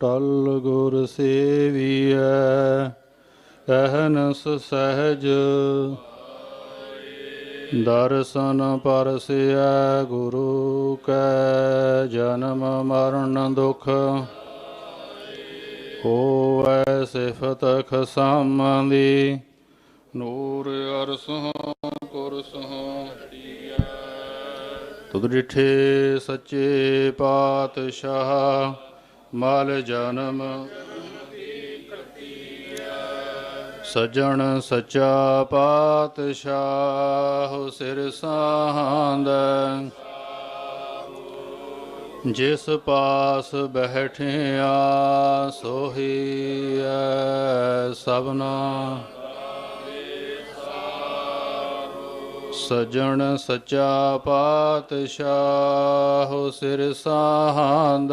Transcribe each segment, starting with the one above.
ਟਲ ਗੁਰ ਸੇਵੀਐ, ਅਹਨਸ ਸਹਿਜ। ਦਰਸ਼ਨ ਪਰਸਿਐ ਗੁਰੂ ਕੈ, ਜਨਮ ਮਰਨ ਦੁਖ ਹੋਵੈ ਸਿਫਤ ਖਸਮ ਦੀ ਨੂਰ ਅਰਸੋਂ ਕੁਰਸੋਂ ਤੁਧ ਡਿਠੇ ਸੱਚੇ ਪਾਤਸ਼ਾਹ। ਮਲ ਜਨਮ। ਸਜਣ ਸੱਚਾ ਪਾਤਸ਼ਾਹ ਸਿਰ ਸਾਹੰਦ ਜਿਸ ਪਾਸ ਬੈਠਿਆ ਸੋਹੀ ਐ ਸਭਨਾ। ਸਜਣ ਸੱਚਾ ਪਾਤਸ਼ਾਹ ਸਿਰ ਸਾਹੰਦ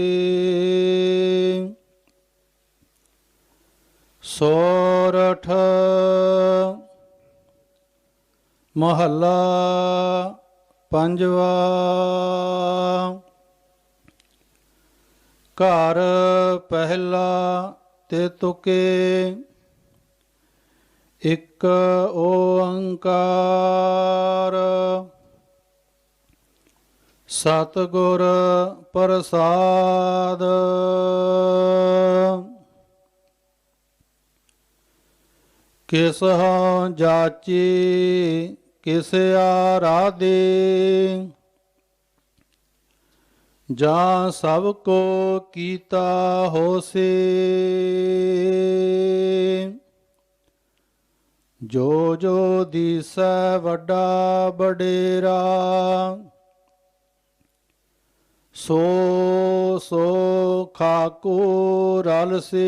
ਸੋਰਠ ਮਹੱਲਾ ਪੰਜਵਾ ਘਰ ਪਹਿਲਾ ਤੇ ਤੁਕੇ ਇੱਕ ਓੰਕਾਰ ਸਤਿਗੁਰ ਪ੍ਰਸਾਦ ਕਿਸ ਹਉ ਜਾਚੀ, ਕਿਸ ਆਰਾਧੇ? ਜਾਂ ਸਭ ਕੋ ਕੀਤਾ ਹੋਸੇ? ਜੋ ਜੋ ਦੀਸੈ ਵੱਡਾ ਬਡੇਰਾ ਸੋ ਸੋ ਖਾਕੋ ਰਲ ਸੇ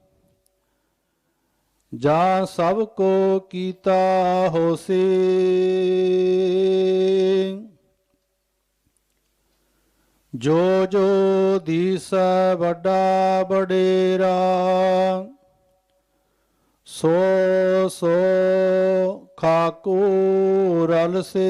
ਜਾਂ ਸਭ ਕੋ ਕੀਤਾ ਹੋਸੀ। ਜੋ ਜੋ ਦੀਸੈ ਵੱਡਾ ਬਡੇਰਾ ਸੋ ਸੋ ਖਾਕੂ ਰਲ ਸੇ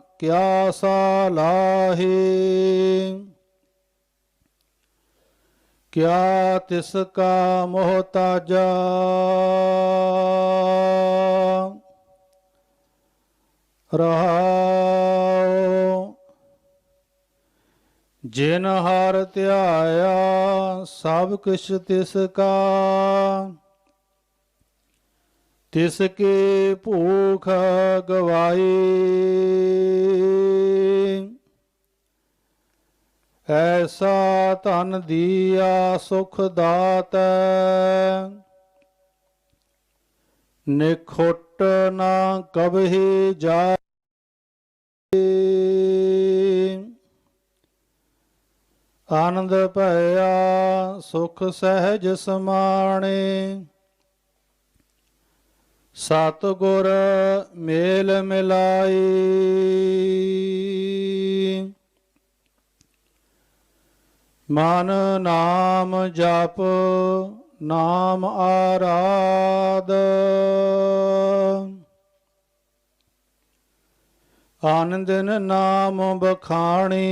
ਕਿਆ ਸਾਲਾਹੇ? ਕਿਆ ਤਿਸ ਕਾ ਮੋਹਤਾਜਾ ਰਹਾਉ ਜਿਨ ਹਰ ਧਿਆਇਆ ਸਭ ਕਿਛ ਤਿਸ ਕਾ। ਤਿਸ ਕੇ ਭੂਖ ਗਵਾਈ ਐਸਾ ਧਨ ਦੀਆ ਸੁਖ ਦਾਤੈ। ਨਿਖੁੱਟ ਨਾ ਕਬਹਿ ਜਾਏ। ਆਨੰਦ ਭਇਆ ਸੁਖ ਸਹਿਜ ਸਮਾਣੇ। ਸਤ ਗੁਰ ਮੇਲ ਮਿਲਾਈ। ਮਨ ਨਾਮ ਜਪ ਨਾਮ ਆਰਾਧ। ਆਨੰਦਨ ਨਾਮ ਬਖਾਣੀ।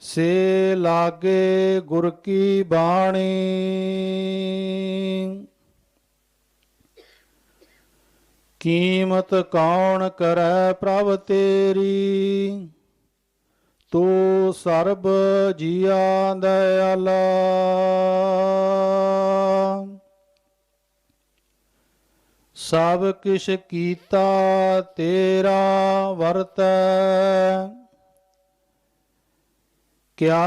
ਸੇ ਲਾਗੇ ਗੁਰ ਕੀ ਬਾਣੀ। ਕੀਮਤ ਕੌਣ ਕਰੈ ਪ੍ਰਭ ਤੇਰੀ? ਤੂੰ ਸਰਬ ਜੀਆਂ ਦਇਆਲਾ ਸਭ ਕਿਛ ਕੀਤਾ ਤੇਰਾ ਵਰਤੈ। ਕਿਆ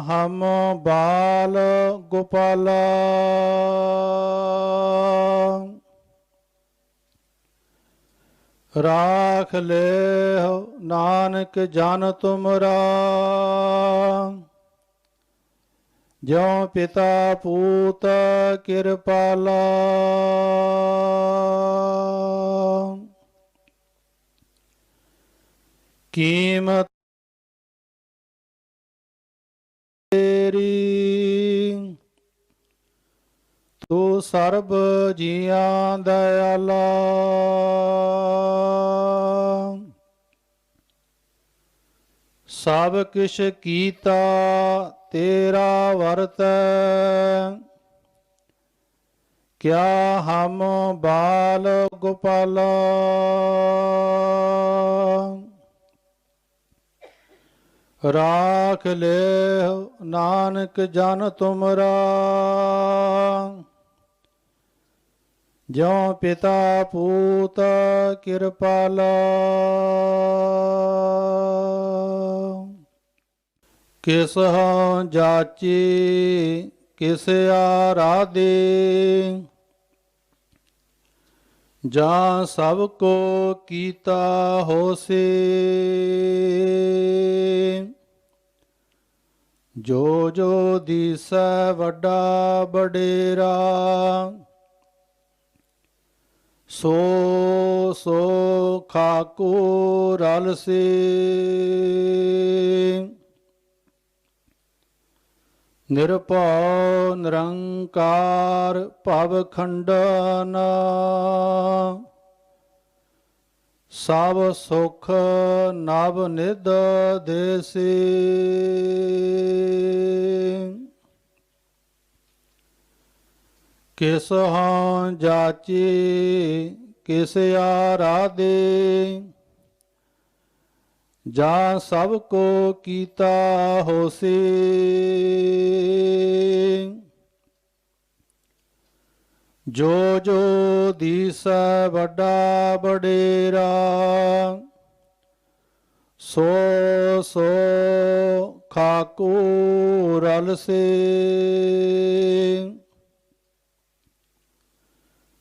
ਹਮ ਬਾਲ ਗੋਪਾਲਾ? ਰਾਖ ਲੈ ਨਾਨਕ ਜਨ ਤੁਮਰਾ। ਜਿਉ ਪਿਤਾ ਪੂਤ ਕਿਰਪਾਲਾ। ਕੀਮਤ ਤੇਰੀ ਤੂੰ ਸਰਬ ਜੀਆਂ ਦਇਆਲਾ ਸਭ ਕਿਛ ਕੀਤਾ ਤੇਰਾ ਵਰਤੈ। ਕਿਆ ਹਮ ਬਾਲ ਗੋਪਾਲਾ। ਰਾਖ ਲੈ ਨਾਨਕ ਜਨ ਤੁਮਰਾ। ਜਿਉ ਪਿਤਾ ਪੂਤ ਕਿਰਪਾਲਾ। ਕਿਸ ਹਉ ਜਾਚੀ, ਕਿਸ ਆਰਾਧੇ। ਜਾਂ ਸਭ ਕੋ ਕੀਤਾ ਹੋਸੇ। ਜੋ ਜੋ ਦੀਸੈ ਵੱਡਾ ਬਡੇਰਾ ਸੋ ਸੋ ਖਾਕੂ ਰਲ ਸੇ ਨਿਰਭਉ ਨਿਰੰਕਾਰ ਭਵ ਖੰਡਨ। ਸਭ ਸੁਖ ਨਵ ਨਿਦ ਦੇਸੀ। ਕਿਸ ਹਾਂ ਜਾਚੀ, ਕਿਸ ਆਰਾਧੇ। ਜਾਂ ਸਭ ਕੋ ਕੀਤਾ ਹੋਸੀ। ਜੋ ਜੋ ਦੀਸੈ ਵੱਡਾ ਬਡੇਰਾ ਸੋ ਸੋ ਖਾਕੂ ਰਲ ਸੇ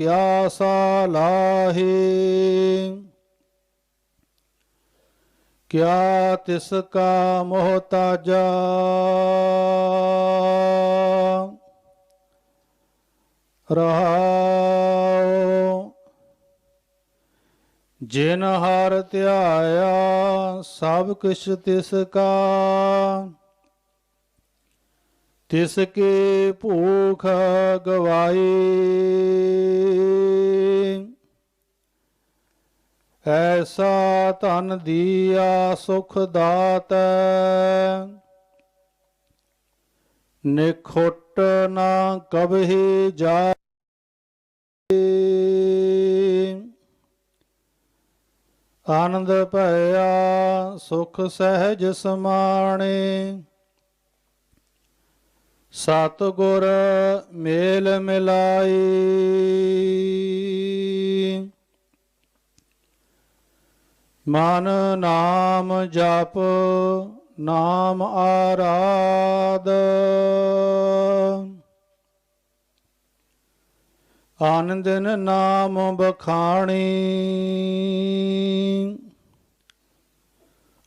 ਕਿਆ ਸਾਲਾਹੇ? ਕਿਆ ਤਿਸ ਕਾ ਮੋਹਤਾਜਾ ਰਹਾਉ ਜਿਨ ਹਰ ਧਿਆਇਆ ਸਭ ਕੁਛ ਤਿਸ ਕਾ। ਤਿਸ ਕੇ ਭੂਖ ਗਵਾਈ ਐਸਾ ਧਨ ਦੀਆ ਸੁਖ ਦਾਤੈ ਨਿਖੁੱਟ ਨਾ ਕਬਹਿ ਜਾਏ। ਆਨੰਦ ਭਇਆ ਸੁਖ ਸਹਿਜ ਸਮਾਣੇ। ਸਤਗੁਰ ਮੇਲ ਮਿਲਾਈ। ਮਨ ਨਾਮ ਜਪ ਨਾਮ ਆਰਾਧ। ਆਨੰਦਨ ਨਾਮ ਬਖਾਣੀ।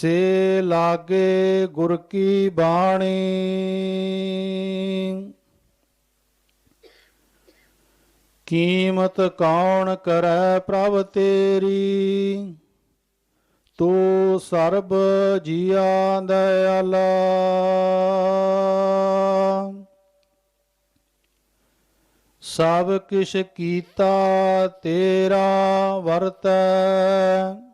ਸੇ ਲਾਗੇ ਗੁਰ ਕੀ ਬਾਣੀ। ਕੀਮਤ ਕੌਣ ਕਰੈ ਪ੍ਰਭ ਤੇਰੀ? ਤੂੰ ਸਰਬ ਜੀਆਂ ਦਇਆਲਾ ਸਭ ਕਿਛ ਕੀਤਾ ਤੇਰਾ ਵਰਤੈ।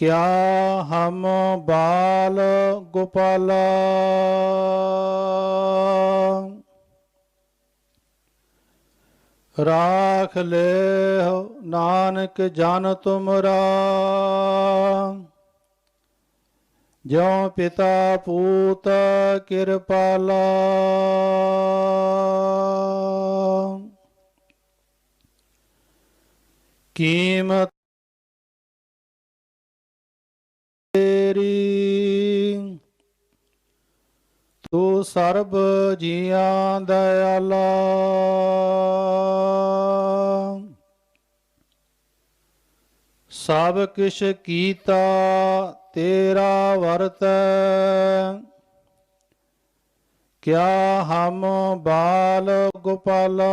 ਕਿਆ ਹਮ ਬਾਲ ਗੋਪਾਲਾ? ਰਾਖ ਲੈ ਨਾਨਕ ਜਨ ਤੁਮਰਾ। ਜਿਉ ਪਿਤਾ ਪੂਤ ਕਿਰਪਾਲਾ। ਕੀਮਤ ਤੇਰੀ ਤੂੰ ਸਰਬ ਜੀਆਂ ਦਇਆਲਾ। ਸਭ ਕਿਛ ਕੀਤਾ ਤੇਰਾ ਵਰਤੈ। ਕਿਆ ਹਮ ਬਾਲ ਗੋਪਾਲਾ।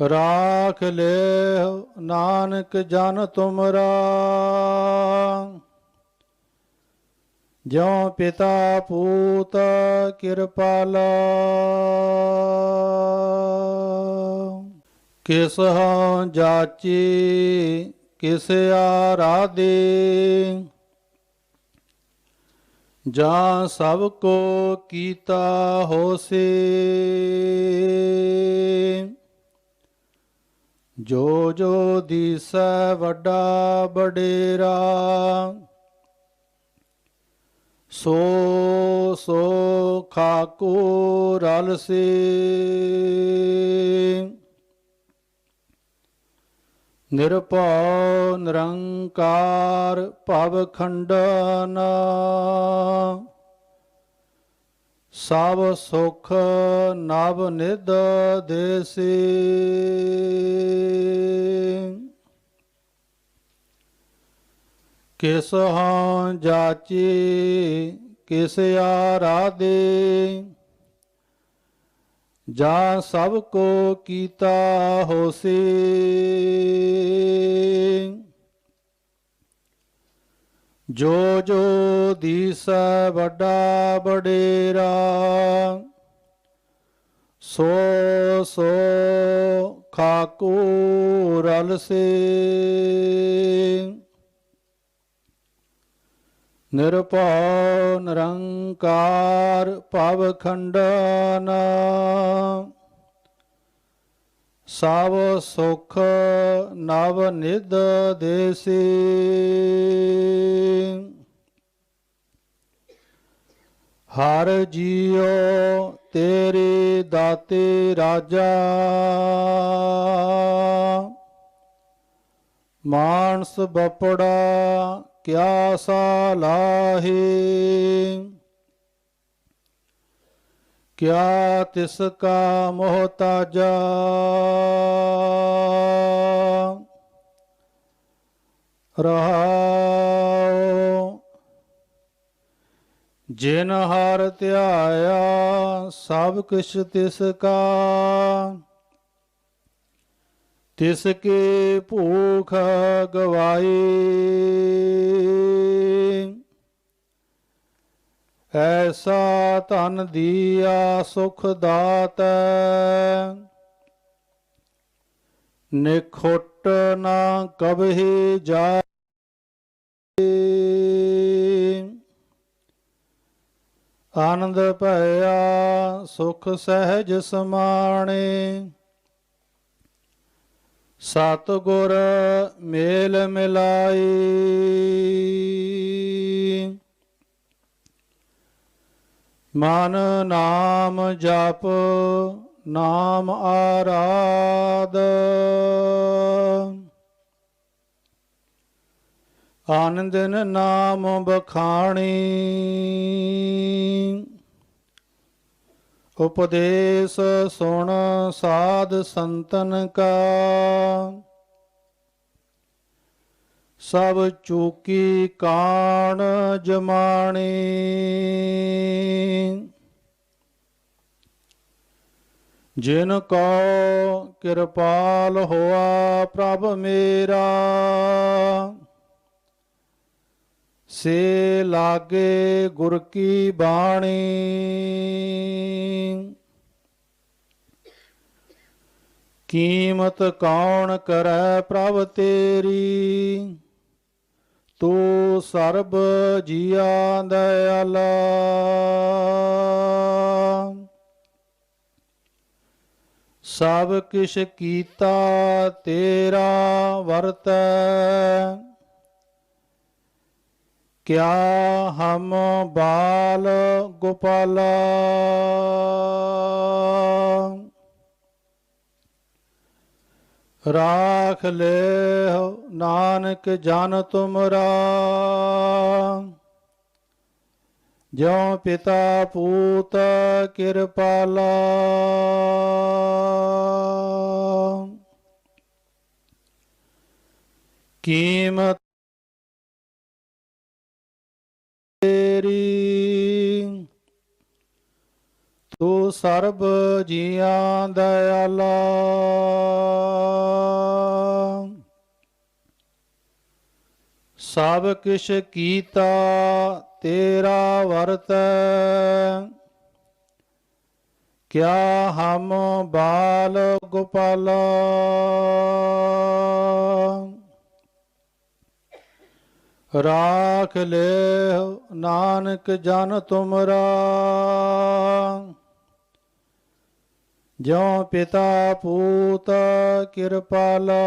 ਰਾਖ ਲੈ ਨਾਨਕ ਜਨ ਤੁਮਰਾ। ਜਿਉ ਪਿਤਾ ਪੂਤ ਕਿਰਪਾਲਾ। ਕਿਸ ਹਉ ਜਾਚੀ, ਕਿਸ ਆਰਾਧੇ। ਜਾਂ ਸਭ ਕੋ ਕੀਤਾ ਹੋਸੇ। ਜੋ ਜੋ ਦੀਸੈ ਵੱਡਾ ਬਡੇਰਾ ਸੋ ਸੋ ਖਾਕੂ ਰਲ ਸੇ ਨਿਰਭਉ ਨਿਰੰਕਾਰ ਭਵ ਖੰਡਨ। ਸਭ ਸੁਖ ਨਵ ਨਿਦ ਦੇਸੀ। ਕਿਸ ਹਾਂ ਜਾਚੀ, ਕਿਸ ਆਰਾਧੇ। ਜਾਂ ਸਭ ਕੋ ਕੀਤਾ ਹੋਸੀ। ਜੋ ਜੋ ਦੀਸੈ ਵੱਡਾ ਬਡੇਰਾ ਸੋ ਸੋ ਖਾਕੂ ਰਲ ਸੇ ਨਿਰਭਉ ਨਿਰੰਕਾਰ ਭਵ ਖੰਡਨ। ਸਭ ਸੁਖ ਨਵ ਨਿਦ ਦੇਸੀ। ਹਰ ਜੀਉ ਤੇਰੇ ਦਾਤੇ ਰਾਜਾ। ਮਾਨਸ ਬਪੜਾ ਕਿਆ ਸਾਲਾਹੀ ਕਿਆ ਤਿਸ ਕਾ ਮੋਹਤਾਜਾ ਰਹਾਉ ਜਿਨ ਹਰ ਧਿਆਇਆ, ਸਭ ਕਿਛ ਤਿਸ ਕਾ। ਤਿਸ ਕੇ ਭੂਖ ਗਵਾਈ। ਐਸਾ ਧਨ ਦੀਆ ਸੁਖ ਦਾਤੈ। ਨਿਖੁੱਟ ਨਾ ਕਬਹਿ ਜਾਏ। ਆਨੰਦ ਭਇਆ ਸੁਖ ਸਹਿਜ ਸਮਾਣੇ। ਸਤ ਗੁਰ ਮੇਲ ਮਿਲਾਈ ਮਨ ਨਾਮ ਜਪ ਨਾਮ ਆਰਾਧ। ਆਨੰਦਨ ਨਾਮ ਬਖਾਣੀ। ਉਪਦੇਸ਼ ਸੁਣ ਸਾਧ ਸੰਤਨ ਕਾ। ਸਭ ਚੂਕੀ ਕਾਣ ਜਮਾਣੀ। ਜਿਨ ਕੋ ਕਿਰਪਾਲ ਹੋਆ ਪ੍ਰਭ ਮੇਰਾ, ਸੇ ਲਾਗੇ ਗੁਰ ਕੀ ਬਾਣੀ। ਕੀਮਤ ਕੌਣ ਕਰੈ ਪ੍ਰਭ ਤੇਰੀ? ਤੂੰ ਸਰਬ ਜੀਆ ਦਇਆਲਾ ਸਭ ਕਿਛ ਕੀਤਾ ਤੇਰਾ ਵਰਤੈ। ਕਿਆ ਹਮ ਬਾਲ ਗੋਪਾਲਾ। ਰਾਖ ਲੈ ਨਾਨਕ ਜਨ ਤੁਮਰਾ। ਜਿਉ ਪਿਤਾ ਪੂਤ ਕਿਰਪਾਲਾ। ਕੀਮਤ ਤੇਰੀ ਤੂੰ ਸਰਬ ਜੀਆਂ ਦਇਆਲਾ। ਸਭ ਕਿਛ ਕੀਤਾ ਤੇਰਾ ਵਰਤੈ। ਕਿਆ ਹਮ ਬਾਲ ਗੋਪਾਲਾ। ਰਾਖ ਲੈ ਨਾਨਕ ਜਨ ਤੁਮਰਾ। ਜਿਉ ਪਿਤਾ ਪੂਤ ਕਿਰਪਾਲਾ।